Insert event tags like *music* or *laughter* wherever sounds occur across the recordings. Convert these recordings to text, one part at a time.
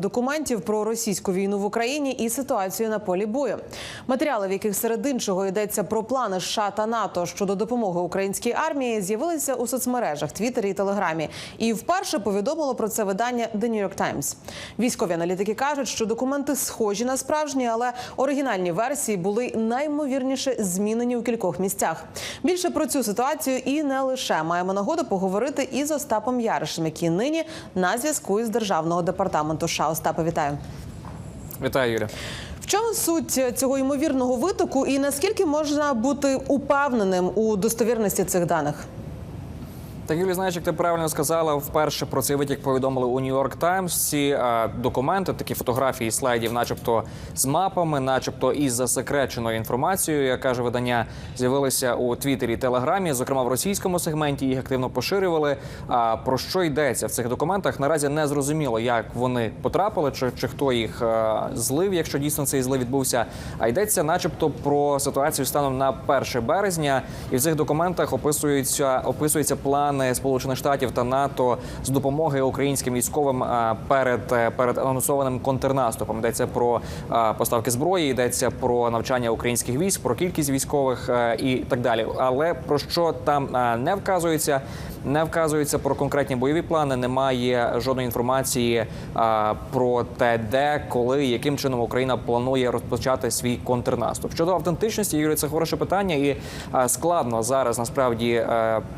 Документів про російську війну в Україні і ситуацію на полі бою. Матеріали, в яких серед іншого йдеться про плани США та НАТО щодо допомоги українській армії, з'явилися у соцмережах Твіттері і Телеграмі. І вперше повідомило про це видання The New York Times. Військові аналітики кажуть, що документи схожі на справжні, але оригінальні версії були наймовірніше змінені у кількох місцях. Більше про цю ситуацію і не лише маємо нагоду поговорити із Остапом Яришем, який нині на зв'язку із державного департаменту США. Остапе, вітаю. Вітаю, Юля. В чому суть цього ймовірного витоку, і наскільки можна бути упевненим у достовірності цих даних? Так, Юлі, знаєш, як ти правильно сказала, вперше про цей витік повідомили у Нью-Йорк Таймс. Ці документи, такі фотографії слайдів, начебто з мапами, начебто із засекреченою інформацією, як каже видання, з'явилися у Твіттері і Телеграмі, зокрема в російському сегменті, їх активно поширювали. А про що йдеться в цих документах? Наразі не зрозуміло, як вони потрапили, чи, чи хто їх злив, якщо дійсно цей злив відбувся. А йдеться, начебто, про ситуацію станом на 1 березня, і в цих документах описуються описується плани Сполучених Штатів та НАТО з допомоги українським військовим перед е, перед анонсованим контрнаступом. Йдеться про е, поставки зброї, йдеться про навчання українських військ, про кількість військових е, і так далі. Але про що там не вказується, не вказується про конкретні бойові плани. Немає жодної інформації про те, де, коли, яким чином Україна планує розпочати свій контрнаступ. Щодо автентичності, Юрій, це хороше питання, і складно зараз насправді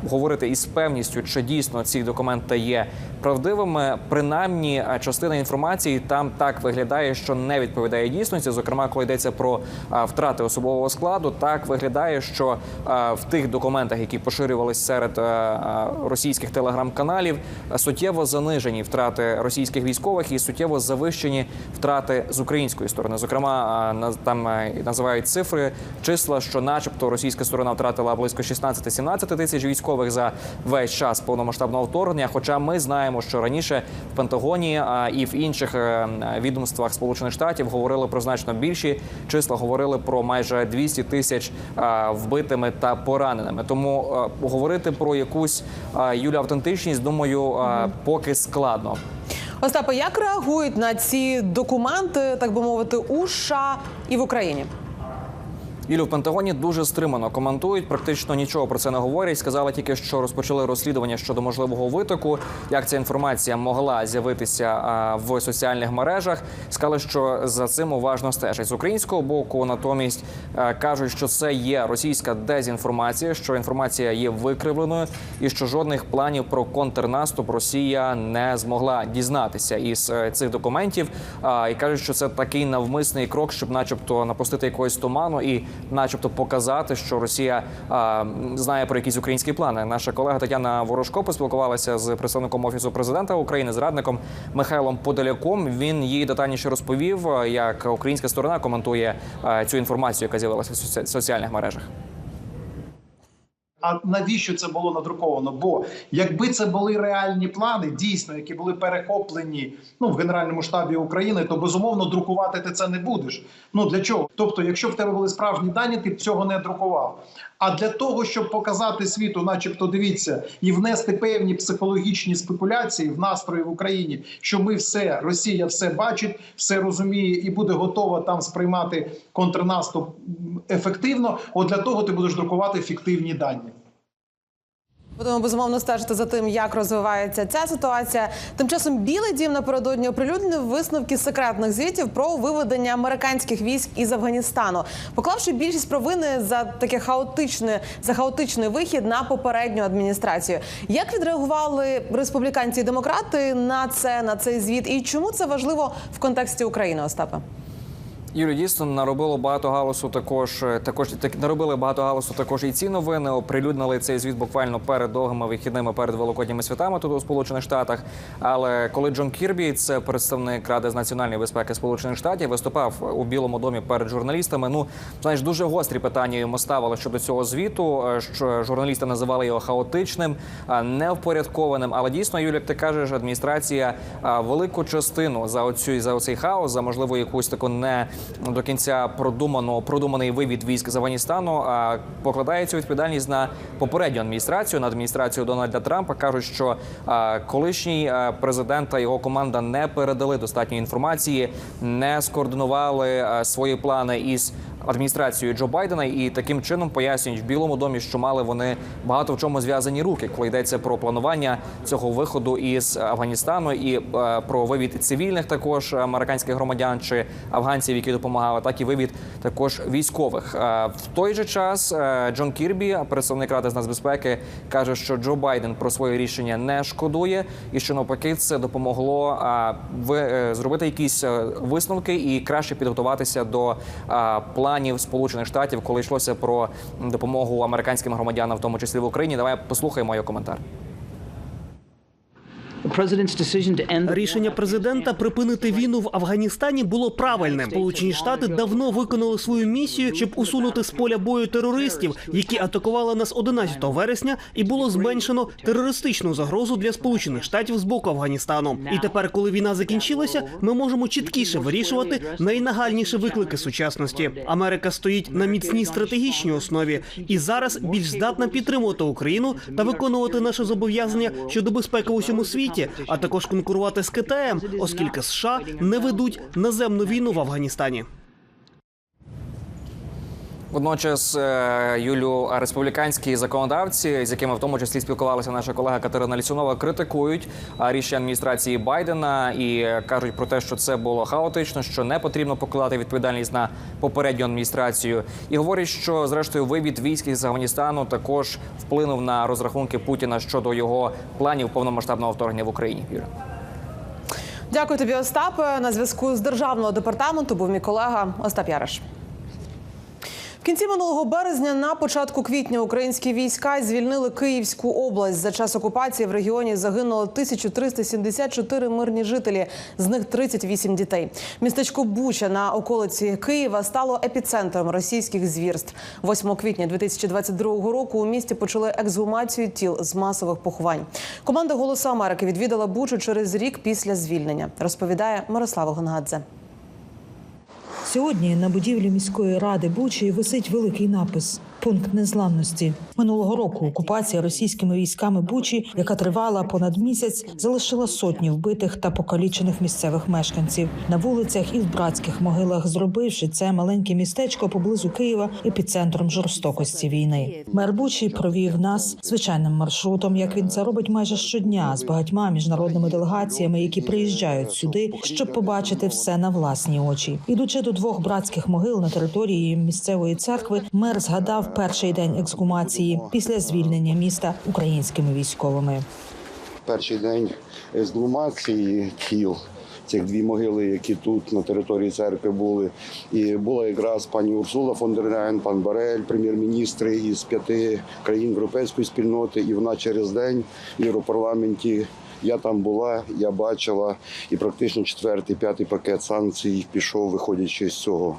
говорити із певністю, чи дійсно ці документи є правдивими. Принаймні, е, частина інформації там так виглядає, що не відповідає дійсності. Зокрема, коли йдеться про е, втрати особового складу, так виглядає, що е, в тих документах, які поширювались серед російських телеграм-каналів, суттєво занижені втрати російських військових і суттєво завищені втрати з української сторони. Зокрема, там називають цифри, числа, що, начебто, російська сторона втратила близько 16-17 тисяч військових за весь час повномасштабного вторгнення. Хоча ми знаємо, що раніше в Пентагоні і в інших е, відомствах Сполучених Штатів говорили про значно більші числа, говорили про майже 200 тисяч вбитими та пораненими. Тому е, говорити про якусь Юлю автентичність, думаю, поки складно. Остапе, як реагують на ці документи, так би мовити, у США і в Україні? Юлю в Пентагоні дуже стримано коментують. Практично нічого про це не говорять. Сказали тільки, що розпочали розслідування щодо можливого витоку. Як ця інформація могла з'явитися в соціальних мережах? Сказали, що за цим уважно стежать з українського боку. Натомість кажуть, що це є російська дезінформація, що інформація є викривленою, і що жодних планів про контрнаступ Росія не змогла дізнатися із е, цих документів. І кажуть, що це такий навмисний крок, щоб, начебто, напустити якогось туману і, начебто, показати, що Росія а, знає про якісь українські плани. Наша колега Тетяна Ворожко поспілкувалася з представником офісу президента України, зрадником Михайлом Подоляком. Він їй детальніше розповів, як українська сторона коментує цю інформацію, яка з'явилася в соці- соціальних мережах. А навіщо це було надруковано? Бо якби це були реальні плани, дійсно, які були перехоплені ну в генеральному штабі України, то безумовно друкувати ти це не будеш. Ну для чого? Тобто, якщо в тебе були справжні дані, ти б цього не друкував. А для того, щоб показати світу, начебто, дивіться, і внести певні психологічні спекуляції в настрої в Україні, що ми все, Росія все бачить, все розуміє і буде готова там сприймати контрнаступ ефективно. От для того ти будеш друкувати фіктивні дані. Будемо безумовно стежити за тим, як розвивається ця ситуація. Тим часом Білий Дім напередодні оприлюднив висновки секретних звітів про виведення американських військ із Афганістану, поклавши більшість провини за таке хаотичне за хаотичний вихід на попередню адміністрацію. Як відреагували республіканці і демократи на це на цей звіт? І чому це важливо в контексті України, Остапе? Юлі дійсно наробило багато галасу. Також е, також так наробили багато галасу. Також і ці новини оприлюднили цей звіт буквально перед довгими вихідними перед великодніми святами тут у Сполучених Штатах. Але коли Джон Кірбі, це представник Ради з національної безпеки Сполучених Штатів, виступав у Білому домі перед журналістами. Ну знаєш, дуже гострі питання йому ставили щодо цього звіту. е, Що журналісти називали його хаотичним, е, невпорядкованим. Але дійсно, Юлі, як ти кажеш, адміністрація велику частину за оцю за оцей хаос, за можливо якусь таку не до кінця продумано продуманий вивід військ з Афганістану. А покладає відповідальність на попередню адміністрацію, на адміністрацію Дональда Трампа. кажуть, що колишній президент та його команда не передали достатньо інформації, не скоординували свої плани із адміністрацією Джо Байдена, і таким чином пояснюють в Білому домі, що мали вони багато в чому зв'язані руки, коли йдеться про планування цього виходу із Афганістану і е, про вивід цивільних також американських громадян чи афганців, які допомагали, так і вивід також військових. Е, В той же час е, Джон Кірбі, представник ради з нацбезпеки, каже, що Джо Байден про своє рішення не шкодує, і що навпаки це допомогло ви- зробити якісь висновки і краще підготуватися до е, планів Сполучених Штатів, коли йшлося про допомогу американським громадянам, в тому числі в Україні. Давай послухаємо його коментар. Рішення президента припинити війну в Афганістані було правильним. Сполучені Штати давно виконали свою місію, щоб усунути з поля бою терористів, які атакували нас 11 вересня, і було зменшено терористичну загрозу для Сполучених Штатів з боку Афганістану. І тепер, коли війна закінчилася, ми можемо чіткіше вирішувати найнагальніші виклики сучасності. Америка стоїть на міцній стратегічній основі і зараз більш здатна підтримувати Україну та виконувати наші зобов'язання щодо безпеки в усьому світі, а також конкурувати з Китаєм, оскільки США не ведуть наземну війну в Афганістані. Водночас, е, Юлю, республіканські законодавці, з якими в тому числі спілкувалася наша колега Катерина Лісунова, критикують рішення адміністрації Байдена і кажуть про те, що це було хаотично, що не потрібно покладати відповідальність на попередню адміністрацію, і говорять, що зрештою вивід військ із Афганістану також вплинув на розрахунки Путіна щодо його планів повномасштабного вторгнення в Україні. Юля. Дякую тобі, Остапе. На зв'язку з державного департаменту був мій колега Остап Яриш. В кінці минулого березня на початку квітня українські війська звільнили Київську область. За час окупації в регіоні загинуло 1374 мирні жителі, з них 38 дітей. Містечко Буча на околиці Києва стало епіцентром російських звірств. 8 квітня 2022 року у місті почали ексгумацію тіл з масових поховань. Команда Голосу Америки відвідала Бучу через рік після звільнення. Розповідає Мирослава Гонгадзе. Сьогодні на будівлі міської ради Бучі висить великий напис Пункт незламності минулого року. Окупація російськими військами Бучі, яка тривала понад місяць, залишила сотні вбитих та покалічених місцевих мешканців на вулицях і в братських могилах, зробивши це маленьке містечко поблизу Києва епіцентром жорстокості війни. Мер Бучі провів нас звичайним маршрутом, як він це робить майже щодня з багатьма міжнародними делегаціями, які приїжджають сюди, щоб побачити все на власні очі. Ідучи до двох братських могил на території місцевої церкви, мер згадав перший день ексгумації після звільнення міста українськими військовими. перший день ексгумації тіл. Цих дві могили, які тут на території церкви були, і була якраз пані Урсула фон дер Ляєн, пан Барель, прем'єр-міністри із п'яти країн європейської спільноти. І вона через день в Європарламенті. Я там була, я бачила, і практично четвертий, п'ятий пакет санкцій пішов, виходячи з цього,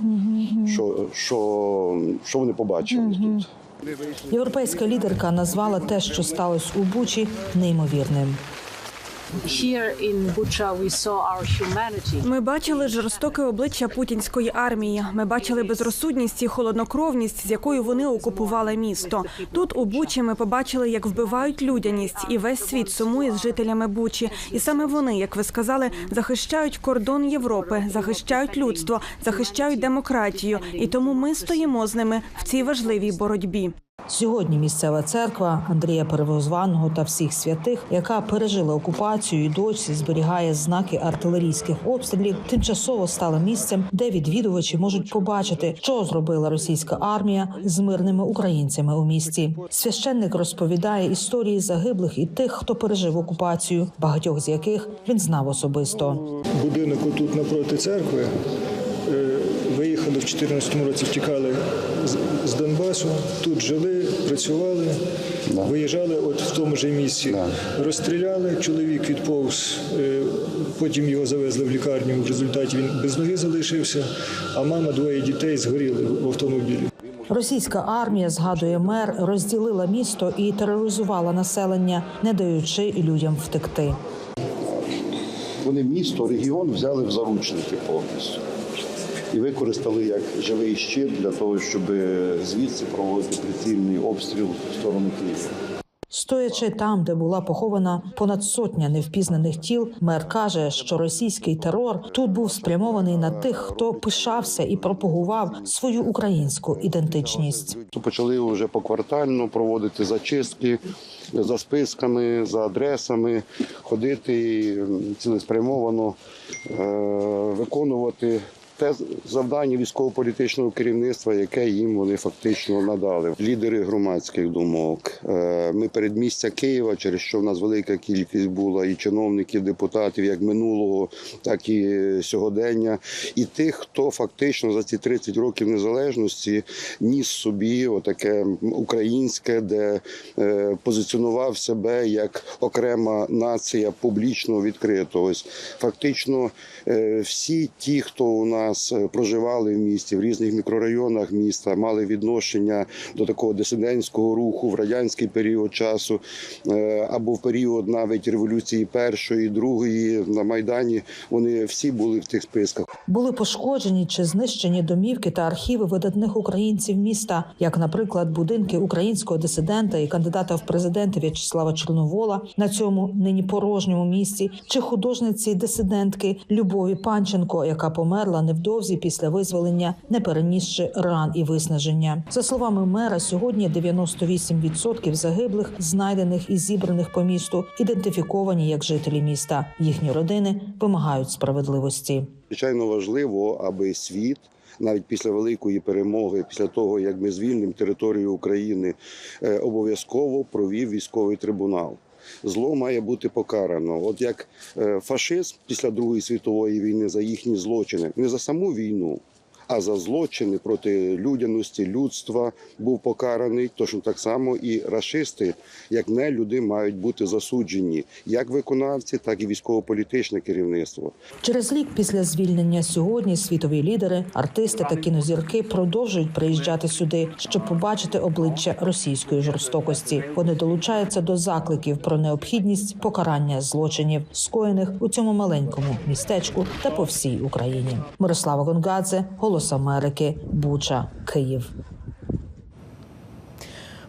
що, що, що вони побачили тут. Європейська лідерка назвала те, що сталося у Бучі, неймовірним. Ми бачили жорстоке обличчя путінської армії. Ми бачили безрозсудність і холоднокровність, з якою вони окупували місто. Тут у Бучі ми побачили, як вбивають людяність, і весь світ сумує з жителями Бучі. І саме вони, як ви сказали, захищають кордон Європи, захищають людство, захищають демократію. І тому ми стоїмо з ними в цій важливій боротьбі. Сьогодні місцева церква Андрія Перевозваного та всіх святих, яка пережила окупацію і досі зберігає знаки артилерійських обстрілів, тимчасово стала місцем, де відвідувачі можуть побачити, що зробила російська армія з мирними українцями у місті. Священник розповідає історії загиблих і тих, хто пережив окупацію, багатьох з яких він знав особисто. будинок отут напроти церкви. Е, Виїхали в 2014 році, втікали з- Донбасу, тут жили, працювали, виїжджали от в тому ж місці. Розстріляли, чоловік відповз, е, потім його завезли в лікарню. В результаті він без ноги залишився, а мама двоє дітей згоріли в автомобілі. Російська армія, згадує мер, розділила місто і тероризувала населення, не даючи людям втекти. Вони місто, регіон взяли в заручники повністю. І використали як живий щит для того, щоб звідси проводити прицільний обстріл в сторону Києва. Стоячи там, де була похована понад сотня невпізнаних тіл, мер каже, що російський терор тут був спрямований на тих, хто пишався і пропагував свою українську ідентичність. Почали вже поквартально проводити зачистки за списками, за адресами, ходити і цілеспрямовано е, виконувати те завдання військово-політичного керівництва, яке їм вони фактично надали. Лідери громадських думок. Е, Ми передмістя Києва, через що в нас велика кількість була і чиновників, депутатів, як минулого, так і сьогодення, і тих, хто фактично за ці 30 років незалежності ніс собі отаке українське, де е, позиціонував себе як окрема нація публічно відкрито. Ось фактично е, всі ті, хто у нас е, проживали в місті в різних мікрорайонах міста, мали відношення до такого дисидентського руху в радянський період часу е, або в період навіть революції першої, другої на майдані. Вони всі були в тих списках. Були пошкоджені чи знищені домівки та архіви видатних українців міста, як, наприклад, будинки українського дисидента і кандидата в президенти В'ячеслава Чорновола на цьому нині порожньому місці, чи художниці дисидентки Любові Панченко, яка померла невдовзі після визволення, не перенісши ран і виснаження. За словами мера, сьогодні 98% загиблих, знайдених і зібраних по місту, ідентифіковані як жителі міста. Їхні родини вимагають справедливості. Звичайно, важливо, аби світ. Навіть після великої перемоги, після того як ми звільнимо територію України, е, обов'язково провів військовий трибунал. Зло має бути покарано. От як е, фашизм після Другої світової війни за їхні злочини, не за саму війну, а за злочини проти людяності, людства був покараний. Точно так само і рашисти, як не люди, мають бути засуджені, як виконавці, так і військово-політичне керівництво. Через рік після звільнення сьогодні світові лідери, артисти та кінозірки продовжують приїжджати сюди, щоб побачити обличчя російської жорстокості. Вони долучаються до закликів про необхідність покарання злочинів, скоєних у цьому маленькому містечку та по всій Україні. Мирослава Гонгадзе, Голос Америки, Буча, Київ.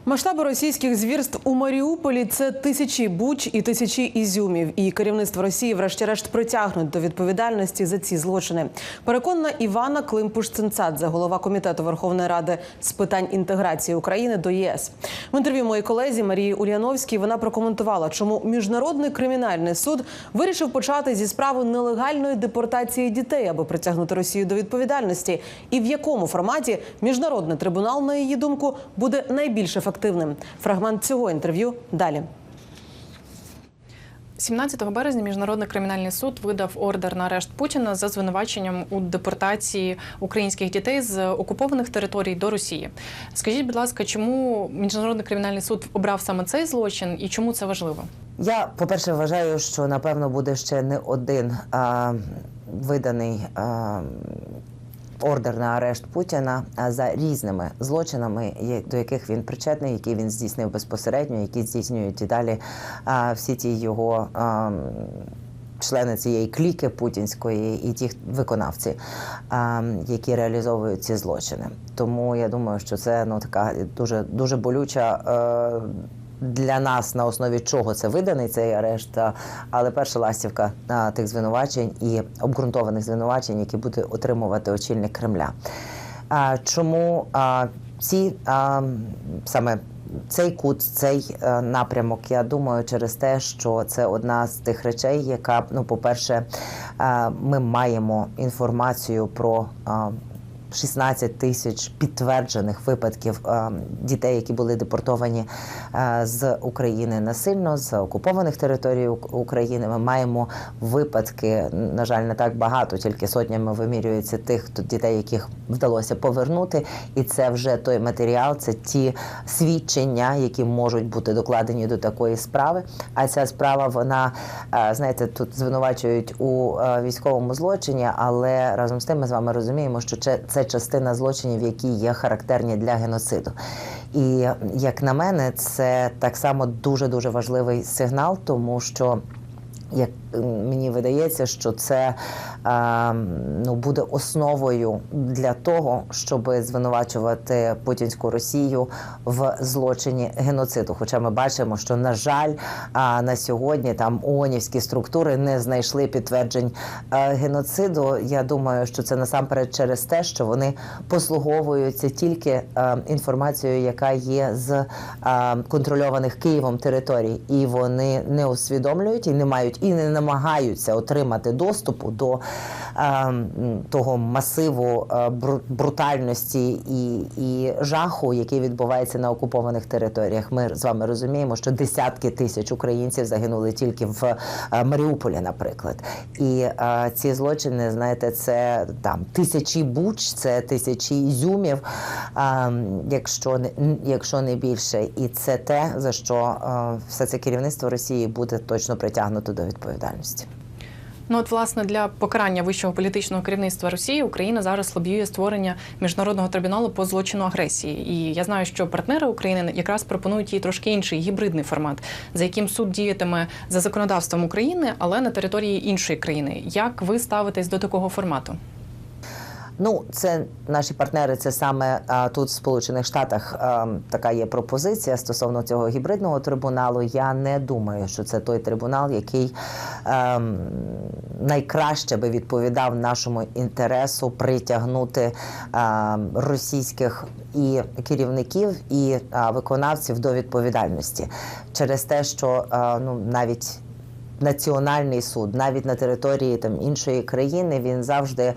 Масштаби російських звірств у Маріуполі це тисячі буч і тисячі ізюмів. І керівництво Росії, врешті-решт, притягнуть до відповідальності за ці злочини. Переконана Івана Климпуш-Цинцадзе, голова комітету Верховної Ради з питань інтеграції України до ЄС. В інтерв'ю моїй колезі Марії Ульяновській вона прокоментувала, чому міжнародний кримінальний суд вирішив почати зі справи нелегальної депортації дітей, аби притягнути Росію до відповідальності, і в якому форматі міжнародний трибунал, на її думку, буде найбільш ефективним. Фрагмент цього інтерв'ю далі. 17 березня міжнародний кримінальний суд видав ордер на арешт Путіна за звинуваченням у депортації українських дітей з окупованих територій до Росії. Скажіть, будь ласка, чому міжнародний кримінальний суд обрав саме цей злочин і чому це важливо? Я, по-перше, вважаю, що напевно буде ще не один а, виданий а, ордер на арешт Путіна за різними злочинами, до яких він причетний, які він здійснив безпосередньо, які здійснюють і далі всі ті його. Члени цієї кліки путінської і ті виконавці, які реалізовують ці злочини. Тому я думаю, що це ну така дуже дуже болюча е, для нас на основі чого це виданий цей арешт, але перша ластівка тих звинувачень і обґрунтованих звинувачень, які буде отримувати очільник Кремля. Чому ці саме цей кут, цей е, напрямок, я думаю, через те, що це одна з тих речей, яка, ну, по-перше, е, ми маємо інформацію про. Е, 16 тисяч підтверджених випадків е, дітей, які були депортовані е, з України насильно з окупованих територій України. Ми маємо випадки, на жаль, не так багато, тільки сотнями вимірюється тих дітей, яких вдалося повернути. І це вже той матеріал, це ті свідчення, які можуть бути докладені до такої справи. А ця справа, вона е, знаєте, тут звинувачують у військовому злочині, але разом з тим ми з вами розуміємо, що це, це частина злочинів, які є характерні для геноциду. І як на мене, це так само дуже дуже важливий сигнал, тому що як мені видається, що це е, ну, буде основою для того, щоб звинувачувати путінську Росію в злочині геноциду. Хоча ми бачимо, що на жаль, на сьогодні там ООНівські структури не знайшли підтверджень е, геноциду. Я думаю, що це насамперед через те, що вони послуговуються тільки е, інформацією, яка є з е, контрольованих Києвом територій, і вони не усвідомлюють і не мають і не намагаються отримати доступу до е, того масиву е, брутальності і, і жаху, який відбувається на окупованих територіях. Ми з вами розуміємо, що десятки тисяч українців загинули тільки в е, Маріуполі, наприклад. І е, ці злочини, знаєте, це там тисячі буч, це тисячі ізюмів, е, якщо не якщо не більше, і це те за що е, все це керівництво Росії буде точно притягнуто до відповідальності. Ну от власне для покарання вищого політичного керівництва Росії Україна зараз лобіює створення міжнародного трибуналу по злочину агресії. І я знаю, що партнери України якраз пропонують їй трошки інший гібридний формат, за яким суд діятиме за законодавством України, але на території іншої країни. Як ви ставитесь до такого формату? Ну, це наші партнери. Це саме а, тут, в Сполучених Штатах, а, така є пропозиція стосовно цього гібридного трибуналу. Я не думаю, що це той трибунал, який ем, найкраще би відповідав нашому інтересу притягнути ем, російських і керівників, і а, виконавців до відповідальності через те, що а, ну навіть національний суд, навіть на території там іншої країни, він завжди е,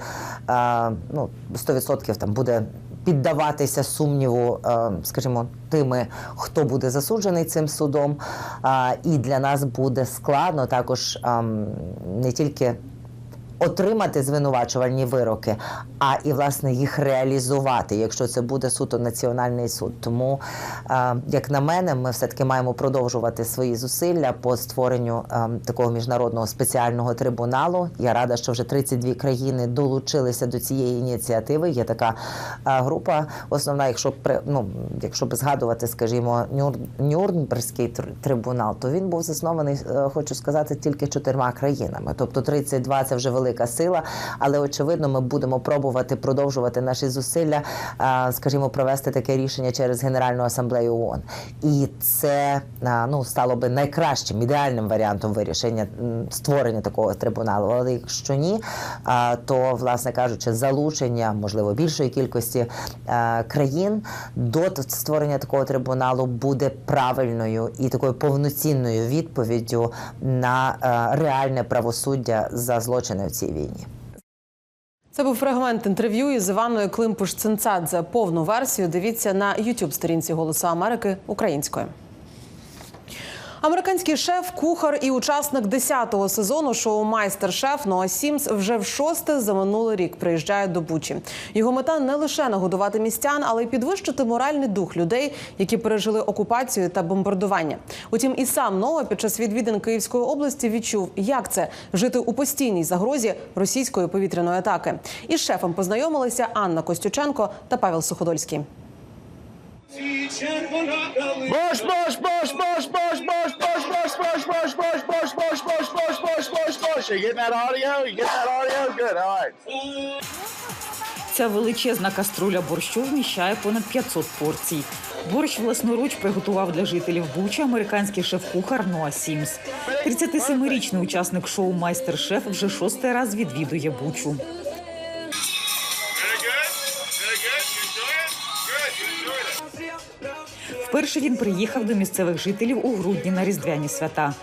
ну 100% там буде. Піддаватися сумніву, е, скажімо, тими, хто буде засуджений цим судом, і для нас буде складно також ем, не тільки отримати звинувачувальні вироки, а і власне їх реалізувати, якщо це буде суто національний суд. Тому, е, як на мене, ми все таки маємо продовжувати свої зусилля по створенню е, такого міжнародного спеціального трибуналу. Я рада, що вже 32 країни долучилися до цієї ініціативи. Є така е, група. Основна, якщо ну, якщо б згадувати, скажімо, Нюр, Нюрнберзький трибунал, то він був заснований, хочу сказати, тільки чотирма країнами. Тобто 32 – це вже велика сила, але очевидно, ми будемо пробувати продовжувати наші зусилля, скажімо, провести таке рішення через Генеральну асамблею ООН. І це ну стало би найкращим ідеальним варіантом вирішення створення такого трибуналу. Але якщо ні, то власне кажучи, залучення можливо більшої кількості країн до створення такого трибуналу буде правильною і такою повноцінною відповіддю на реальне правосуддя за злочини цій війні. Це був фрагмент інтерв'ю із Іваною Климпуш Цинцадзе. Повну версію дивіться на youtube сторінці Голосу Америки українською. Американський шеф, кухар і учасник 10-го сезону шоу Майстер-шеф Ноа Сімс вже в шосте за минулий рік приїжджає до Бучі. Його мета не лише нагодувати містян, але й підвищити моральний дух людей, які пережили окупацію та бомбардування. Утім, і сам Ноа під час відвідин Київської області відчув, як це жити у постійній загрозі російської повітряної атаки. Із шефом познайомилися Анна Костюченко та Павел Суходольський. Boş boş boş boş boş boş boş. You getting that audio? You getting that audio? Good. All right. Ця величезна каструля борщу вміщає понад 500 порцій. Борщ власноруч приготував для жителів Бучі американський шеф-кухар Ноа Сімс. 37-річний учасник шоу Майстер-шеф вже шостий раз відвідує Бучу. Вперше він приїхав до місцевих жителів у грудні на різдвяні свята.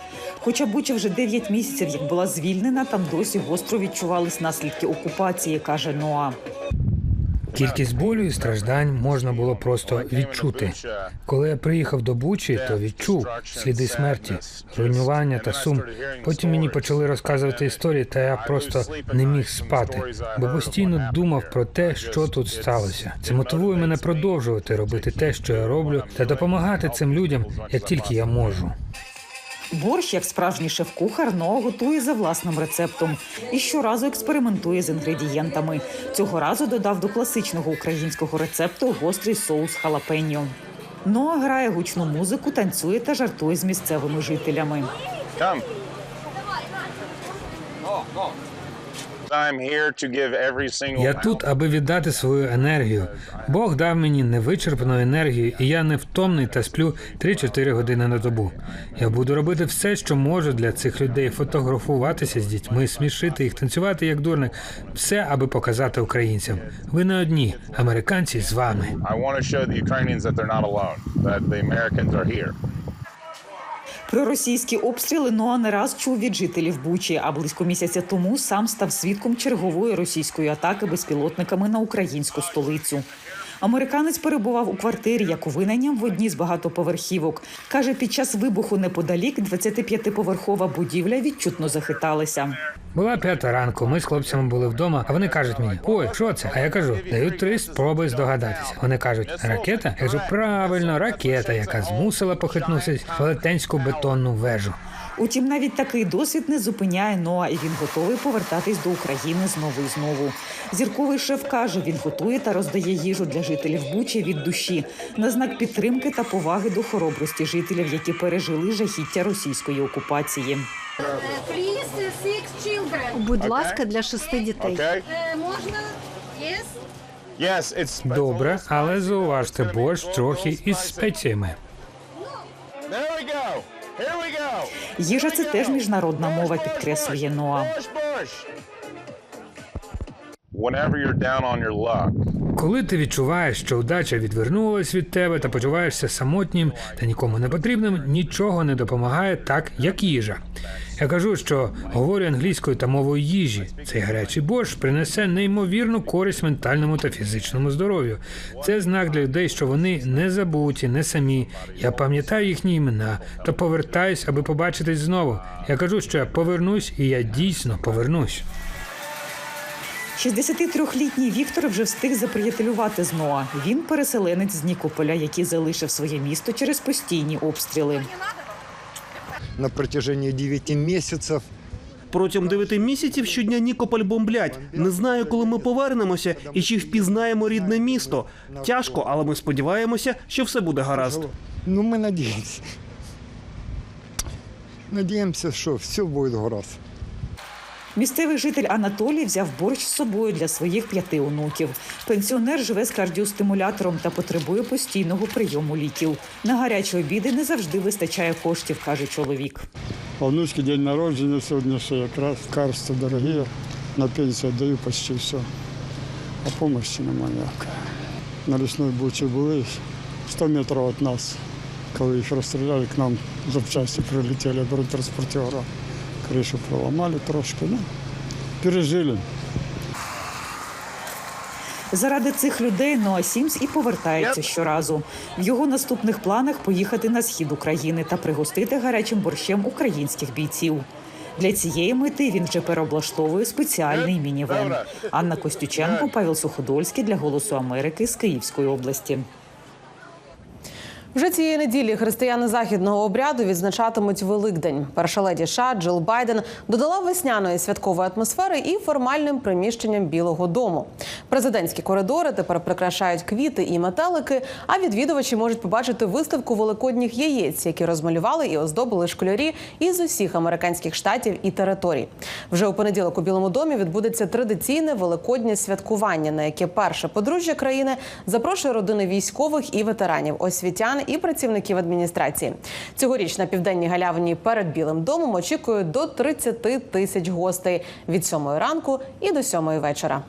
Хоча Буча вже 9 місяців, як була звільнена, там досі гостро відчувались наслідки окупації, каже Ноа. Кількість болю і страждань можна було просто відчути. Коли я приїхав до Бучі, то відчув сліди смерті, руйнування та сум. Потім мені почали розказувати історії, та я просто не міг спати, бо постійно думав про те, що тут сталося. Це мотивує мене продовжувати робити те, що я роблю, та допомагати цим людям, як тільки я можу. Борщ, як справжній шеф-кухар, Ноа готує за власним рецептом і щоразу експериментує з інгредієнтами. Цього разу додав до класичного українського рецепту гострий соус халапеньо. Ноа грає гучну музику, танцює та жартує з місцевими жителями. Come. Я тут, аби віддати свою енергію. Бог дав мені невичерпну енергію, і я невтомний та сплю 3-4 години на добу. Я буду робити все, що можу для цих людей, фотографуватися з дітьми, смішити їх, танцювати як дурник. Все, аби показати українцям. Ви не одні, американці з вами. I want to show the Ukrainians that they're not alone, that the Americans are here. Про російські обстріли Ноа не раз чув від жителів Бучі, а близько місяця тому сам став свідком чергової російської атаки безпілотниками на українську столицю. Американець перебував у квартирі, яку винайняв в одній з багатоповерхівок. Каже, під час вибуху неподалік 25-поверхова будівля відчутно захиталася. Була п'ята ранку. Ми з хлопцями були вдома, а вони кажуть мені: ой, що це? А я кажу, дають три спроби здогадатися. Вони кажуть, ракета? Я кажу, правильно, ракета, яка змусила похитнутися велетенську бетонну вежу. Утім, навіть такий досвід не зупиняє Ноа, і він готовий повертатись до України знову і знову. Зірковий шеф каже, він готує та роздає їжу для жителів Бучі від душі на знак підтримки та поваги до хоробрості жителів, які пережили жахіття російської окупації. Будь ласка, для шести дітей. Можна? Yes? Yes, it's Добре, але зауважте борщ трохи із спеціями. Їжа це теж міжнародна мова, підкреслює Ноа. Коли ти відчуваєш, що удача відвернулась від тебе та почуваєшся самотнім та нікому не потрібним, нічого не допомагає так, як їжа. Я кажу, що говорю англійською та мовою їжі. Цей гарячий борщ принесе неймовірну користь ментальному та фізичному здоров'ю. Це знак для людей, що вони не забуті, не самі. Я пам'ятаю їхні імена та повертаюсь, аби побачитись знову. Я кажу, що я повернусь, і я дійсно повернусь. 63-літній Віктор вже встиг заприятелювати з Ноа. Він переселенець з Нікополя, який залишив своє місто через постійні обстріли. на протяжении 9 месяцев. Протягом дев'яти місяців щодня Нікополь бомблять. Не знаю, коли ми повернемося і чи впізнаємо рідне місто. Тяжко, але ми сподіваємося, що все буде гаразд. Ну, мы надеемся. Надеемся, что все будет гаразд. Місцевий житель Анатолій взяв борщ з собою для своїх п'яти онуків. Пенсіонер живе з кардіостимулятором та потребує постійного прийому ліків. На гарячі обіди не завжди вистачає коштів, каже чоловік. Внучки день народження сьогодні ще якраз карсти дорогі. На пенсію даю почти все. А помощі немає ніякої. На лісної бучі були 100 метрів від нас. Коли їх розстріляли, к нам запчасті прилетіли бронетранспортера. Кришу проламали трошки. Ну, пережили. Заради цих людей Ноа Сімс і повертається щоразу. В його наступних планах поїхати на схід України та пригостити гарячим борщем українських бійців. Для цієї мети він вже переоблаштовує спеціальний мінівен. Анна Костюченко, Павел Суходольський для Голосу Америки з Київської області. Вже цієї неділі християни західного обряду відзначатимуть Великдень. Перша леді США Джил Байден додала весняної святкової атмосфери і формальним приміщенням Білого Дому. Президентські коридори тепер прикрашають квіти і метелики. А відвідувачі можуть побачити виставку великодніх яєць, які розмалювали і оздобили школярі із усіх американських штатів і територій. Вже у понеділок у Білому домі відбудеться традиційне великоднє святкування, на яке перше подружжя країни запрошує родини військових і ветеранів, освітян і працівників адміністрації. Цьогоріч на південній галявині перед Білим домом очікують до 30 тисяч гостей від 7 ранку і до 7 вечора.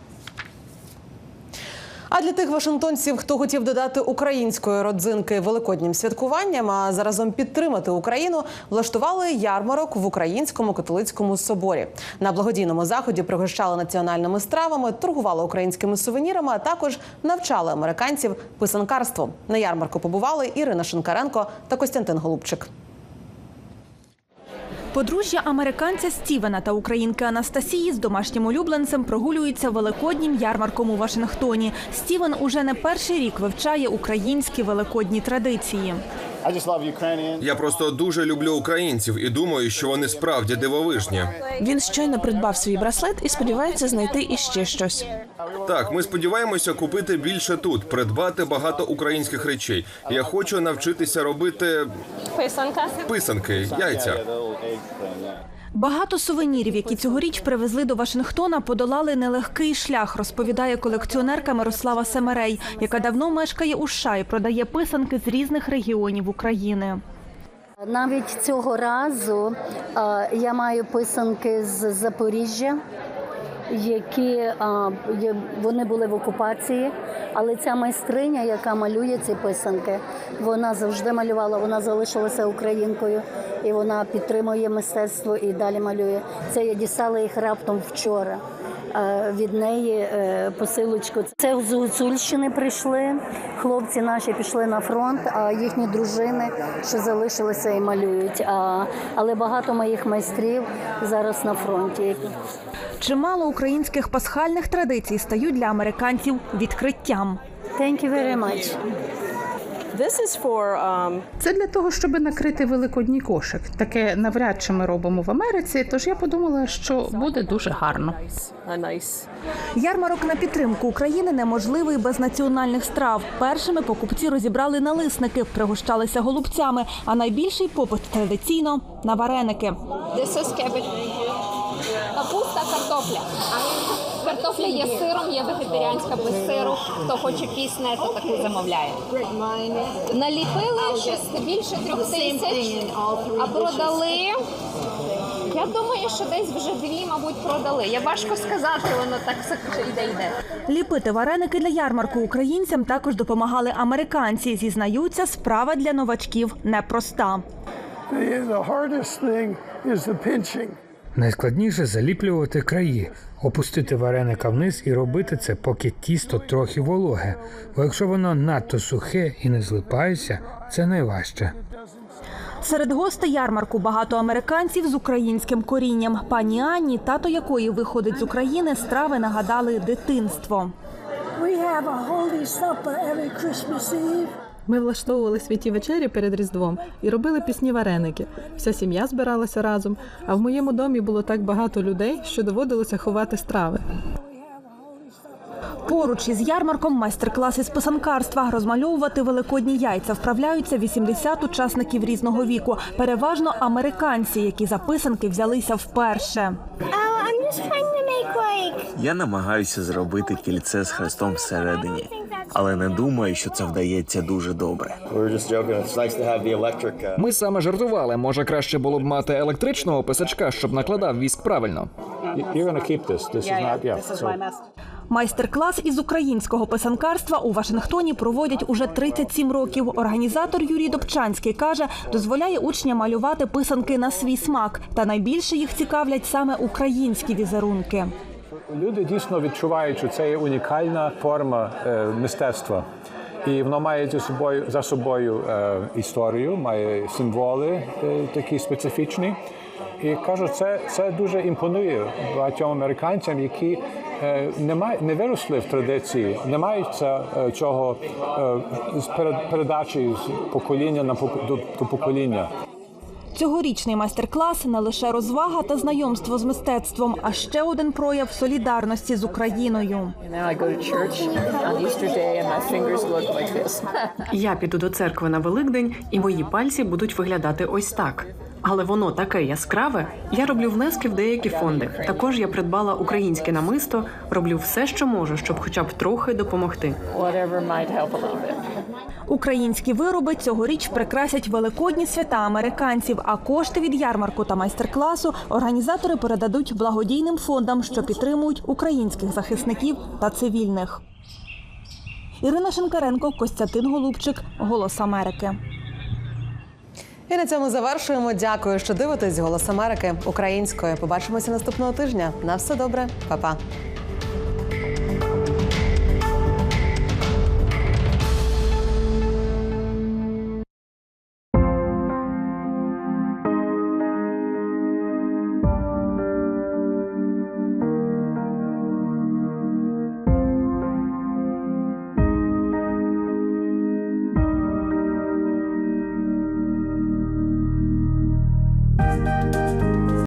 А для тих вашингтонців, хто хотів додати української родзинки великоднім святкуванням, а заразом підтримати Україну, влаштували ярмарок в українському католицькому соборі. На благодійному заході пригощали національними стравами, торгували українськими сувенірами, а також навчали американців писанкарству. На ярмарку побували Ірина Шинкаренко та Костянтин Голубчик. Подружжя американця Стівена та українки Анастасії з домашнім улюбленцем прогулюються великоднім ярмарком у Вашингтоні. Стівен уже не перший рік вивчає українські великодні традиції. Я просто дуже люблю українців і думаю, що вони справді дивовижні. Він щойно придбав свій браслет і сподівається знайти іще щось. Так, ми сподіваємося купити більше тут, придбати багато українських речей. Я хочу навчитися робити Писанка. писанки, яйця. Багато сувенірів, які цьогоріч привезли до Вашингтона, подолали нелегкий шлях, розповідає колекціонерка Мирослава Семерей, яка давно мешкає у США і продає писанки з різних регіонів України. Навіть цього разу е, я маю писанки з Запоріжжя, які вони були в окупації. Але ця майстриня, яка малює ці писанки, вона завжди малювала, вона залишилася українкою і вона підтримує мистецтво і далі малює. Це я дістала їх раптом вчора. Е, Від неї е, посилочку. Це з Гуцульщини прийшли. Хлопці наші пішли на фронт, а їхні дружини ще залишилися і малюють. А, але багато моїх майстрів зараз на фронті. Чимало українських пасхальних традицій стають для американців відкриттям. Thank you very much. Це для того, щоб накрити великодній кошик. Таке навряд чи ми робимо в Америці. Тож я подумала, що буде дуже гарно. Ярмарок на підтримку України неможливий без національних страв. Першими покупці розібрали налисники, пригощалися голубцями, а найбільший попит традиційно на вареники. Капуста, картопля. Картопля є сиром, є вегетаріанська без сиру. Хто хоче пісне, то таку замовляє. Наліпили щось більше трьох тисяч, а продали. Я думаю, що десь вже дві, мабуть, продали. Я важко сказати, воно так йде йде. Ліпити вареники для ярмарку українцям також допомагали американці. Зізнаються, справа для новачків непроста. Найскладніше заліплювати краї, опустити вареника вниз і робити це, поки тісто трохи вологе. Бо якщо воно надто сухе і не злипається, це найважче. Серед гостей ярмарку багато американців з українським корінням. Пані Анні, тато якої виходить з України, страви нагадали дитинство. Ми влаштовували святі вечері перед Різдвом і робили пісні вареники. Вся сім'я збиралася разом. А в моєму домі було так багато людей, що доводилося ховати страви. Поруч із ярмарком майстер-класи з писанкарства. Розмальовувати великодні яйця вправляються 80 учасників різного віку, переважно американці, які за писанки взялися вперше. Я намагаюся зробити кільце з хрестом всередині, але не думаю, що це вдається дуже добре. Ми саме жартували. Може, краще було б мати електричного писачка, щоб накладав віск правильно. Майстер-клас із українського писанкарства у Вашингтоні проводять уже 37 років. Організатор Юрій Добчанський каже, дозволяє учням малювати писанки на свій смак. Та найбільше їх цікавлять саме українські візерунки. Люди дійсно відчувають, що це є унікальна форма е, мистецтва. І воно має за собою за собою е, історію, має символи е, такі специфічні. І кажу, це, це дуже імпонує багатьом американцям, які е, не, май, не виросли в традиції, не мають це, цього е, передачі з покоління на до, до покоління. Цьогорічний майстер-клас не лише розвага та знайомство з мистецтвом, а ще один прояв солідарності з Україною. *laughs* Я піду до церкви на Великдень, і мої пальці будуть виглядати ось так. Але воно таке яскраве. Я роблю внески в деякі фонди. Також я придбала українське намисто, роблю все, що можу, щоб хоча б трохи допомогти. Українські вироби цьогоріч прикрасять великодні свята американців. А кошти від ярмарку та майстер-класу організатори передадуть благодійним фондам, що підтримують українських захисників та цивільних. Ірина Шинкаренко, Костянтин Голубчик, Голос Америки. І на цьому завершуємо. Дякую, що дивитесь «Голос Америки українською. Побачимося наступного тижня. На все добре, Па-па.